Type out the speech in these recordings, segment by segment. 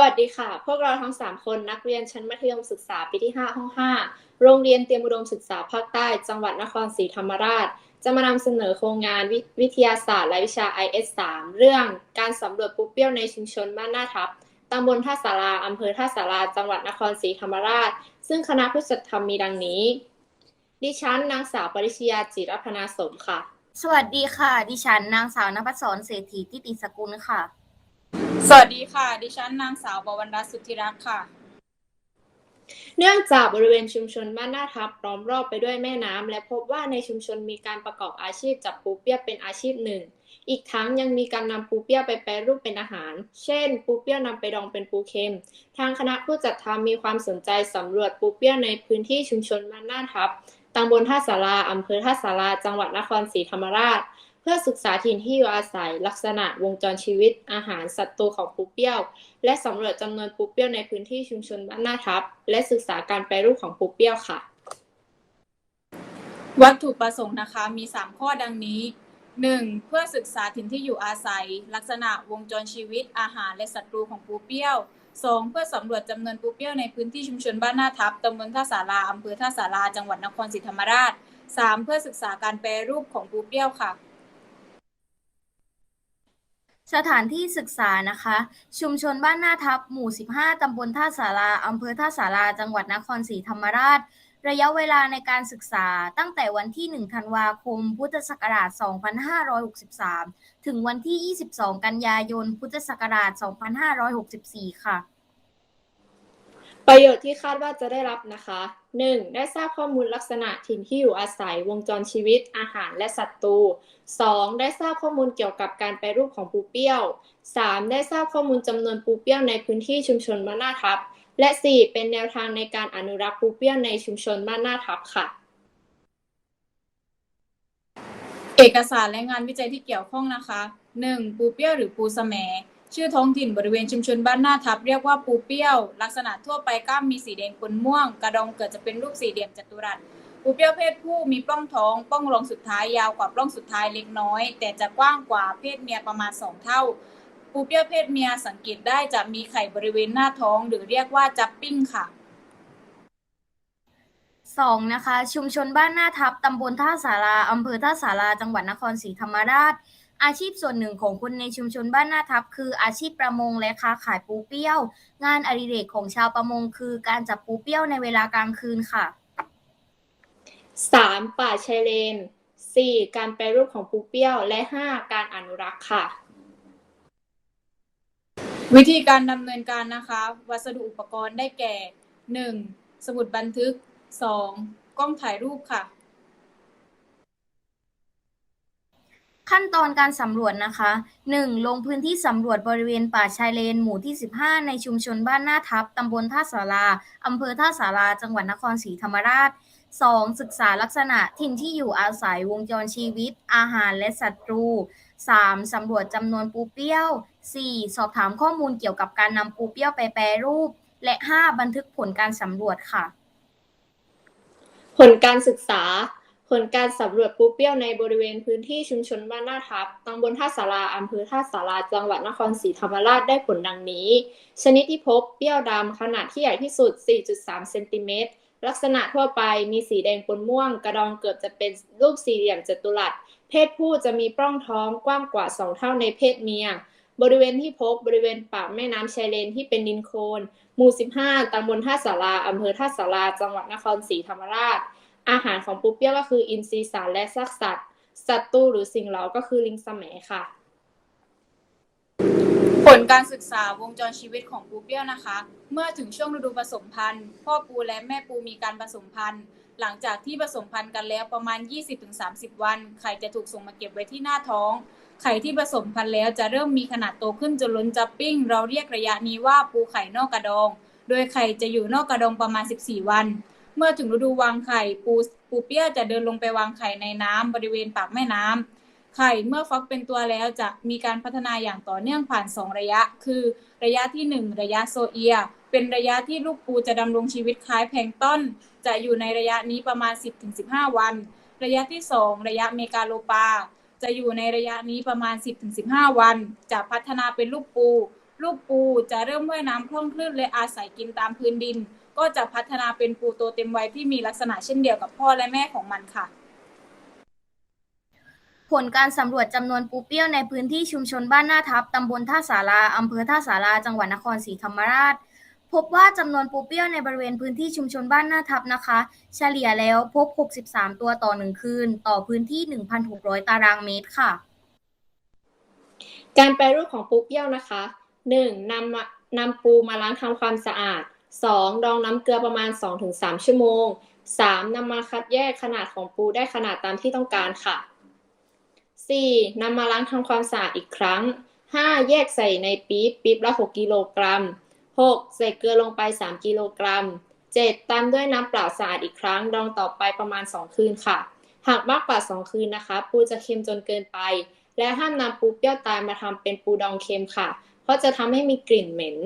วัสดีค่ะ พวกเราทั้ง 3 คนนักเรียนชั้นมัธยมศึกษาปีที่ 5 ห้อง 5 โรงเรียนเตรียมอุดมศึกษาภาคใต้ จังหวัดนครศรีธรรมราช จะมานำเสนอโครงงานวิวิทยาศาสตร์และวิชา IS 3 เรื่องการสำรวจปูเปี้ยวในชุมชนบ้านหน้าทับตำบลท่าสาราอำเภอท่าสาราจังหวัดนครศรีธรรมราช ซึ่งคณะผู้จัดทำมีดังนี้ ดิฉันนางสาวปริชยาจิรพนาสมค่ะ สวัสดีค่ะ ดิฉันนางสาวนภัสสรเศรษฐีทิติสกุลค่ะ สวัสดีค่ะ ดิฉันนางสาวบวรรณรัตน์สุทธิรักษ์ค่ะ เนื่องจากบริเวณชุมชนบ้านหน้าทับล้อมรอบไปด้วยแม่น้ำและพบว่าในชุมชนมีการประกอบอาชีพจับปูเปี้ยเป็นอาชีพหนึ่ง อีกทั้งยังมีการนำปูเปี้ยไปแปรรูปเป็นอาหาร เช่น ปูเปี้ยนำไปดองเป็นปูเค็ม ทางคณะผู้จัดทำมีความสนใจสำรวจปูเปี้ยในพื้นที่ชุมชนบ้านหน้าทับตำบลท่าสาราอำเภอท่าสาราจังหวัดนครศรีธรรมราช เพื่อศึกษาถิ่นที่อยู่อาศัยลักษณะวงจรชีวิต อาหารสัตว์ตัวของปูเปี้ยว และสำรวจจำนวนปูเปี้ยวในพื้นที่ชุมชนบ้านหน้าทับ และศึกษาการแปรรูปของปูเปี้ยวค่ะ วัตถุประสงค์นะคะมี 3 ข้อดังนี้ 1. เพื่อศึกษาถิ่นที่อยู่อาศัย ลักษณะวงจรชีวิต อาหารและศัตรูของปูเปี้ยว 2. เพื่อสำรวจจำนวนปูเปี้ยวในพื้นที่ชุมชนบ้านหน้าทับตำบลท่าสาราอำเภอท่าสาราจังหวัดนครศรีธรรมราช 3. เพื่อศึกษาการแปรรูปของปูเปี้ยวค่ะ สถานที่ศึกษานะคะ ชุมชนบ้านหน้าทับ หมู่ 15 ตำบลท่าสาราอำเภอท่าสาราจังหวัดนครศรีธรรมราช ระยะเวลาในการศึกษาตั้งแต่วันที่ 1 ธันวาคม พุทธศักราช 2563 ถึงวันที่ 22 กันยายน พุทธศักราช 2564 ค่ะ ประโยชน์ที่คาดว่าจะได้รับนะคะ 1. ได้ทราบข้อมูลลักษณะถิ่นที่อยู่อาศัย วงจรชีวิต อาหารและสัตว์ตู 2. ได้ทราบข้อมูลเกี่ยวกับการแปรรูปของปูเปี้ยว 3. ได้ทราบข้อมูลจำนวนปูเปี้ยวในพื้นที่ชุมชนบ้านหน้าทับ และ 4. เป็นแนวทางในการอนุรักษ์ปูเปี้ยวในชุมชนบ้านหน้าทับค่ะ เอกสารและงานวิจัยที่เกี่ยวข้องนะคะ 1. ปูเปี้ยวหรือปูสแหม ชื่อท้องถิ่นบริเวณชุมชนบ้านหน้าทับเรียกว่าปูเปี้ยว ลักษณะทั่วไปก้ามมีสีแดงปนม่วง กระดองเกิดจะเป็นรูปสี่เหลี่ยมจัตุรัสปูเปี้ยวเพศผู้มีปล้องท้องปล้องรองสุดท้ายยาวกว่าปล้องสุดท้ายเล็กน้อย แต่จะกว้างกว่าเพศเมียประมาณ2เท่า ปูเปี้ยวเพศเมียสังเกตได้จะมีไข่บริเวณหน้าท้อง หรือเรียกว่าจับปิ้งค่ะ 2. นะคะ ชุมชนบ้านหน้าทับตำบลท่าสาราอำเภอท่าสาราจังหวัดนครศรีธรรมราช อาชีพส่วนหนึ่งของคนในชุมชนบ้านหน้าทับ คืออาชีพประมงและค้าขายปูเปี้ยว งานอดิเรกของชาวประมงคือการจับปูเปี้ยวในเวลากลางคืนค่ะ 3. ป่าชายเลน 4. การแปรรูปของปูเปี้ยว และ 5. การอนุรักษ์ค่ะ วิธีการดำเนินการนะคะ วัสดุอุปกรณ์ได้แก่ 1. สมุดบันทึก 2. กล้องถ่ายรูปค่ะ ขั้นตอนการสำรวจนะคะ 1. ลงพื้นที่สำรวจบริเวณป่าชายเลน หมู่ที่ 15 ในชุมชนบ้านหน้าทับตำบลท่าสาราอำเภอท่าสาราจังหวัดนครศรีธรรมราช 2. ศึกษาลักษณะถิ่นที่อยู่อาศัยวงจรชีวิต อาหารและศัตรู 3. สำรวจจำนวนปูเปี้ยว 4. สอบถามข้อมูลเกี่ยวกับการนำปูเปี้ยวไปแปรรูป และ 5. บันทึกผลการสำรวจค่ะ ผลการศึกษา ผลการสำรวจปูเปี้ยวในบริเวณพื้นที่ชุมชนบ้านหน้าทับตำบลท่าสาราอำเภอท่าสาราจังหวัดนครศรีธรรมราชได้ผลดังนี้ ชนิดที่พบเปี้ยวดำขนาดที่ใหญ่ที่สุด 4.3 เซนติเมตร ลักษณะทั่วไปมีสีแดงปนม่วง กระดองเกือบจะเป็นรูปสี่เหลี่ยมจัตุรัส เพศผู้จะมีปล้องท้องกว้างกว่า 2 เท่าในเพศเมีย บริเวณที่พบบริเวณปากแม่น้ำชายเลนที่เป็นดินโคลนหมู่ 15ตำบลท่าสาราอำเภอท่าสาราจังหวัดนครศรีธรรมราช อาหารของปูเปี้ยก็คืออินทรีสารและซากสัตว์ศัตรูหรือสิ่งเหลาก็คือลิงสมค่ะ ผลการศึกษาวงจรชีวิตของปูเปี้ยนะคะ เมื่อถึงช่วงฤดูผสมพันธุ์พ่อปูและแม่ปูมีการผสมพันธุ์ หลังจากที่ผสมพันธุ์กันแล้วประมาณ 20-30 วัน ไข่จะถูกส่งมาเก็บไว้ที่หน้าท้อง ไข่ที่ผสมพันธุ์แล้วจะเริ่มมีขนาดโตขึ้นจนล้นจับปิ้ง เราเรียกระยะนี้ว่าปูไข่นอกกระดอง โดยไข่จะอยู่นอกกระดองประมาณ 14 วัน เมื่อถึงฤดูวางไข่ ปูปูเปี้ยจะเดินลงไปวางไข่ในน้ำบริเวณปากแม่น้ำไข่เมื่อฟักเป็นตัวแล้วจะมีการพัฒนาอย่างต่อเนื่องผ่าน 2 ระยะ คือ ระยะที่ 1 ระยะโซเอีย เป็นระยะที่ลูกปูจะดำรงชีวิตคล้ายแพลงต้น จะอยู่ในระยะนี้ประมาณ 10-15 วัน ระยะที่ 2 ระยะเมกาโลปา จะอยู่ในระยะนี้ประมาณ 10-15 วัน จะพัฒนาเป็นลูกปู ลูกปูจะเริ่มว่ายน้ำคล่องคลื่นและอาศัยกินตามพื้นดิน ก็จะพัฒนาเป็นปูโตเต็มวัยที่มีลักษณะเช่นเดียวกับพ่อและแม่ของมันค่ะ ผลการสำรวจจำนวนปูเปี้ยวในพื้นที่ชุมชนบ้านหน้าทับตำบลท่าสาราอำเภอท่าสาราจังหวัดนครศรีธรรมราช พบว่าจำนวนปูเปี้ยวในบริเวณพื้นที่ชุมชนบ้านหน้าทับนะคะ เฉลี่ยแล้วพบ 63 ตัวต่อหนึ่งคืน ต่อพื้นที่ 1,600 ตารางเมตรค่ะ การแปรรูปของปูเปรี้ยวนะคะ 1. นำมานำปูมาล้างทำความสะอาด 2. ดองน้ำเกลือประมาณ 2-3 ชั่วโมง 3. นำมาคัดแยกขนาดของปูได้ขนาดตามที่ต้องการค่ะ 4. นำมาล้างทำความสะอาดอีกครั้ง 5. แยกใส่ในปี๊บปี๊บละ 6 กิโลกรัม 6. ใส่เกลือลงไป 3 กิโลกรัม 7. ตามด้วยน้ำเปล่าสะอาดอีกครั้ง ดองต่อไปประมาณ 2 คืนค่ะ หากมากกว่า 2 คืนนะคะ ปูจะเค็มจนเกินไป และห้ามนำปูเปรี้ยวตายมาทำเป็นปูดองเค็มค่ะ เพราะจะทำให้มีกลิ่นเหม็น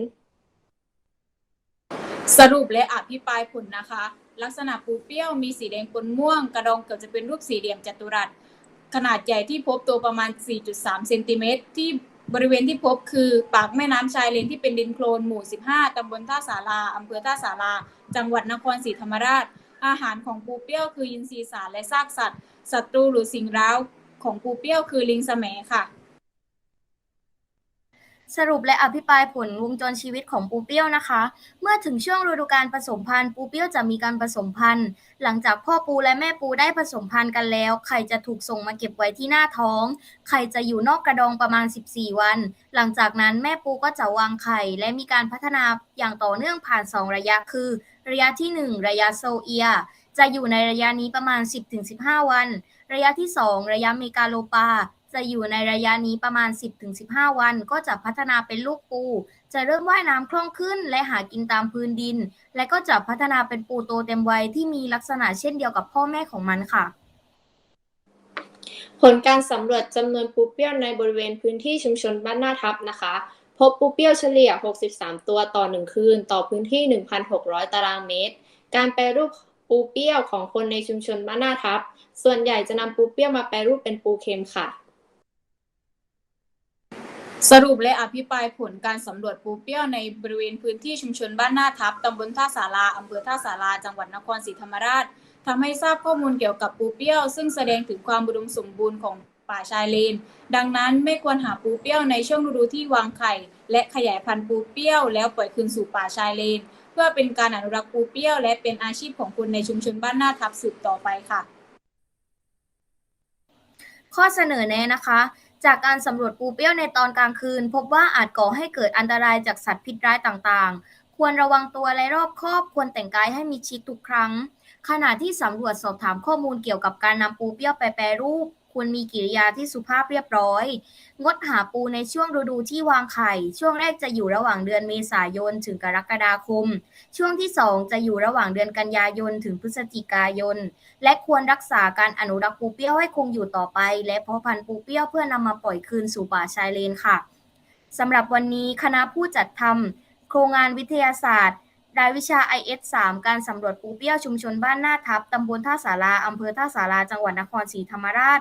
สรุปและอภิปรายผลนะคะ ลักษณะปูเปี้ยวมีสีแดงปนม่วง กระดองเกือบจะเป็นรูปสี่เหลี่ยมจัตุรัส ขนาดใหญ่ที่พบตัวประมาณ 4.3 เซนติเมตรที่บริเวณที่พบคือปากแม่น้ำชายเลนที่เป็นดินโคลนหมู่ 15 ตำบลท่าสาราอำเภอท่าสารา จังหวัดนครศรีธรรมราช อาหารของปูเปี้ยวคืออินทรีสารและซากสัตว์ศัตรูหรือสิ่งร้าวของปูเปี้ยวคือลิงแสมค่ะ สรุปและอภิปรายผลวงจรชีวิตของปูเปี้ยวนะคะ เมื่อถึงช่วงฤดูการผสมพันธุ์ปูเปี้ยวจะมีการผสมพันธุ์ หลังจากพ่อปูและแม่ปูได้ผสมพันธุ์กันแล้ว ไข่จะถูกส่งมาเก็บไว้ที่หน้าท้อง ไข่จะอยู่นอกกระดองประมาณ 14 วัน หลังจากนั้นแม่ปูก็จะวางไข่และมีการพัฒนาอย่างต่อเนื่องผ่าน 2 ระยะคือ ระยะที่ 1 ระยะโซเอีย จะอยู่ในระยะนี้ประมาณ 10-15 วัน ระยะที่ 2 ระยะเมกาโลปา จะอยู่ในระยะนี้ประมาณ 10-15 วัน ก็จะพัฒนาเป็นลูกปู จะเริ่มว่ายน้ำคล่องขึ้น และหากินตามพื้นดิน และก็จะพัฒนาเป็นปูโตเต็มวัยที่มีลักษณะเช่นเดียวกับพ่อแม่ของมันค่ะ ผลการสำรวจจำนวนปูเปี้ยวในบริเวณพื้นที่ชุมชนบ้านหน้าทับนะคะ พบปูเปี้ยวเฉลี่ย 63 ตัวต่อ 1 คืน ต่อพื้นที่ 1,600 ตารางเมตร การแปรรูปปูเปี้ยวของคนในชุมชนบ้านหน้าทับ ส่วนใหญ่จะนำปูเปี้ยวมาแปรรูปเป็นปูเค็มค่ะ สรุปและอภิปรายผลการสำรวจปูเปี้ยวในบริเวณพื้นที่ชุมชนบ้านหน้าทับตำบลท่าสาราอำเภอท่าสาราจังหวัดนครศรีธรรมราชทำให้ทราบข้อมูลเกี่ยวกับปูเปี้ยว ซึ่งแสดงถึงความอุดมสมบูรณ์ของป่าชายเลน ดังนั้นไม่ควรหาปูเปี้ยวในช่วงฤดูที่วางไข่ และขยายพันธุ์ปูเปี้ยวแล้วปล่อยคืนสู่ป่าชายเลน เพื่อเป็นการอนุรักษ์ปูเปี้ยว และเป็นอาชีพของคนในชุมชนบ้านหน้าทับสืบต่อไปค่ะ ข้อเสนอแนะนะคะ จากการสำรวจปูเปี้ยวในตอนกลางคืน พบว่าอาจก่อให้เกิดอันตรายจากสัตว์พิษร้ายต่างๆ ควรระวังตัวและรอบคอบควรแต่งกายให้มีชิดทุกครั้ง ขณะที่สำรวจสอบถามข้อมูลเกี่ยวกับการนำปูเปี้ยวไปแปรรูป ควรมีกิริยาที่สุภาพเรียบร้อย งดหาปูในช่วงฤดูที่วางไข่ ช่วงแรกจะอยู่ระหว่างเดือนเมษายนถึงกรกฎาคม ช่วงที่ 2 จะอยู่ระหว่างเดือนกันยายนถึงพฤศจิกายน และควรรักษาการอนุรักษ์ปูเปี้ยวให้คงอยู่ต่อไป และเพาะพันธุ์ปูเปี้ยวเพื่อนำมาปล่อยคืนสู่ป่าชายเลนค่ะสำหรับวันนี้คณะผู้จัดทำโครงงานวิทยาศาสตร์รายวิชา IS 3การสำรวจปูเปี้ยวชุมชนบ้านหน้าทับ ตำบลท่าสาราอำเภอท่าสาราจังหวัดนครศรีธรรมราช